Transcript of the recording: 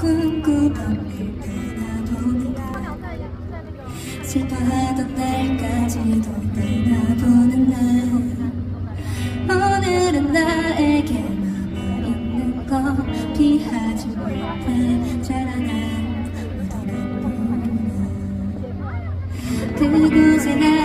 꿈꾸던 그때나보는 날 슬퍼하던 날까지도 떠나보는 날 오늘은 나에게 남아 있는 것 피하지 못해 자라난 무덤에 보는 그곳에 나